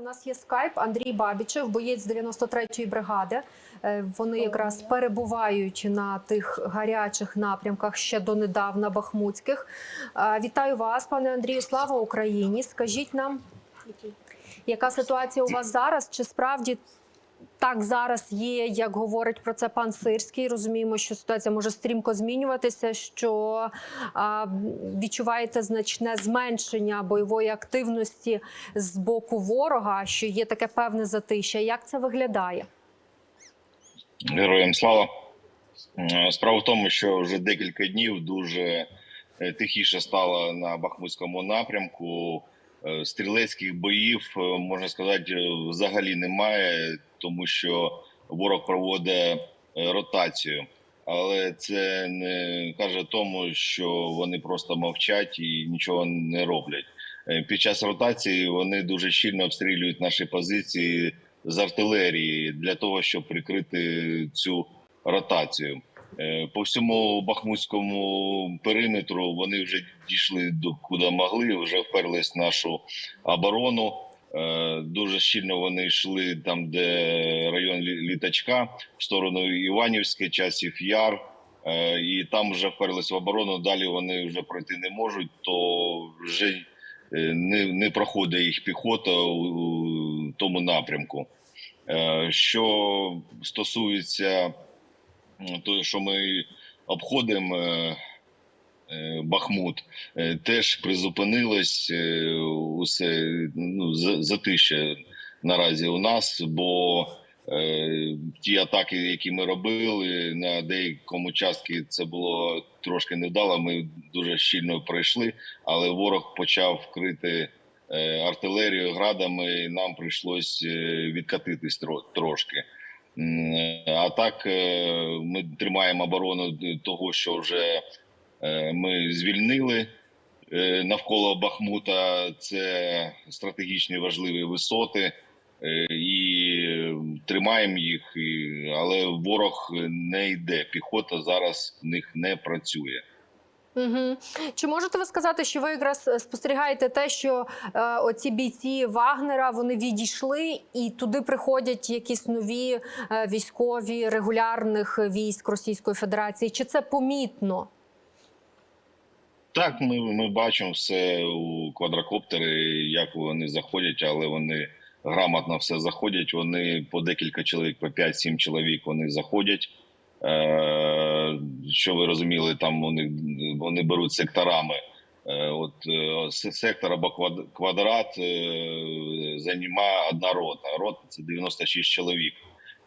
У нас є скайп Андрій Бабічев, боєць 93-ї бригади. Е, Вони якраз перебувають на тих гарячих напрямках ще донедавна бахмутських. Вітаю вас, пане Андрію. Слава Україні! Скажіть нам, яка ситуація у вас зараз? Чи справді так зараз є, як говорить про це пан Сирський? Розуміємо, що ситуація може стрімко змінюватися. Що відчуваєте значне зменшення бойової активності з боку ворога, що є таке певне затища. Як це виглядає? Героям слава. Справа в тому, що вже декілька днів дуже е, тихіше стало на Бахмутському напрямку. Е, Стрілецьких боїв, е, можна сказати, е, взагалі немає, тому що ворог проводить ротацію. Але це не каже тому, що вони просто мовчать і нічого не роблять. Під час ротації вони дуже щільно обстрілюють наші позиції з артилерії для того, щоб прикрити цю ротацію. Е, По всьому бахмутському периметру вони вже дійшли до куди могли, вже вперлись нашу оборону. Е, Дуже щільно вони йшли там, де район літачка, в сторону Іванівське, часів Яр. Е, І там вже вперлись в оборону. Далі вони вже пройти не можуть, то вже не, не проходить їх піхота у, тому напрямку. Що стосується того, що ми обходимо е, е, Бахмут, е, теж призупинилось усе ну, за- затище наразі у нас, бо ті атаки, які ми робили на деякому частку, це було трошки невдало. Ми дуже щільно пройшли, але ворог почав крити е, артилерію градами. і Нам прийшлось відкатитись тро- трошки. А так е, ми тримаємо оборону того, що вже е, ми звільнили е, навколо Бахмута. Це стратегічні важливі висоти, і тримаємо їх. Але ворог не йде. Піхота зараз в них не працює. Угу. Чи можете ви сказати, що ви якраз е, спостерігаєте те, що е, оці бійці Вагнера вони відійшли і туди приходять якісь нові е, військові регулярних військ Російської Федерації? Чи це помітно? Так, ми, ми бачимо все у квадрокоптери, як вони заходять, але вони грамотно все заходять. Вони по декілька чоловік, по 5-7 чоловік вони заходять. Е, що ви розуміли, там вони, вони беруть секторами. Е, от е, сектор або квадрат займає одна рота. Рота це 96 чоловік.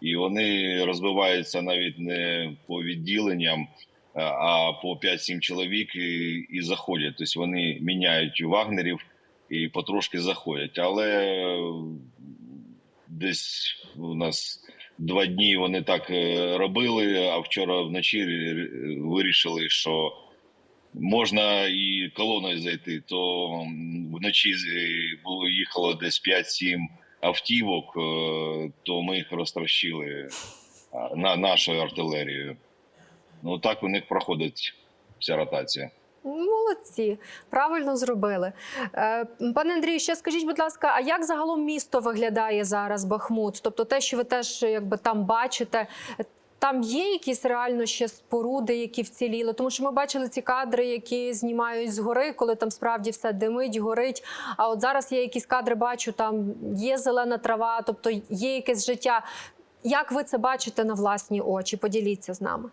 І вони розбиваються навіть не по відділенням, а по 5-7 чоловік і, і заходять. Тобто вони міняють вагнерів і потрошки заходять. Але десь у нас два дні вони так е, робили, а вчора вночі е, вирішили, що можна і колоною зайти. То вночі е, було їхало десь 5-7 автівок, то ми їх розтрощили на нашою артилерією. Ну так у них проходить вся ротація. Молодці, правильно зробили. Е, Пане Андрію, ще скажіть, будь ласка, а як загалом місто виглядає зараз Бахмут? Тобто, те, що ви теж якби там бачите. Там є якісь реально ще споруди, які вціліли, тому що ми бачили ці кадри, які знімають згори, коли там справді все димить, горить. А от зараз я якісь кадри бачу, там є зелена трава, тобто є якесь життя. Як ви це бачите на власні очі? Поділіться з нами.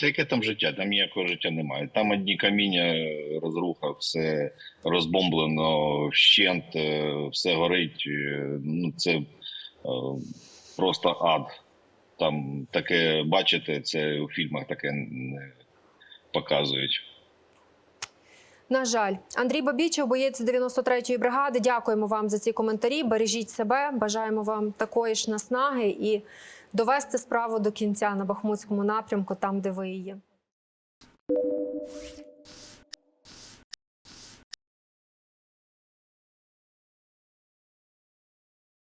Це яке там життя? Там ніякого життя немає. Там одні каміння, розруха, все розбомблено, вщент, е, все горить. е, Ну це е, просто ад. Там таке бачите, це у фільмах таке не показують. На жаль, Андрій Бабічев, боєць 93-ї бригади. Дякуємо вам за ці коментарі. Бережіть себе. Бажаємо вам такої ж наснаги і довести справу до кінця на Бахмутському напрямку, там де ви є.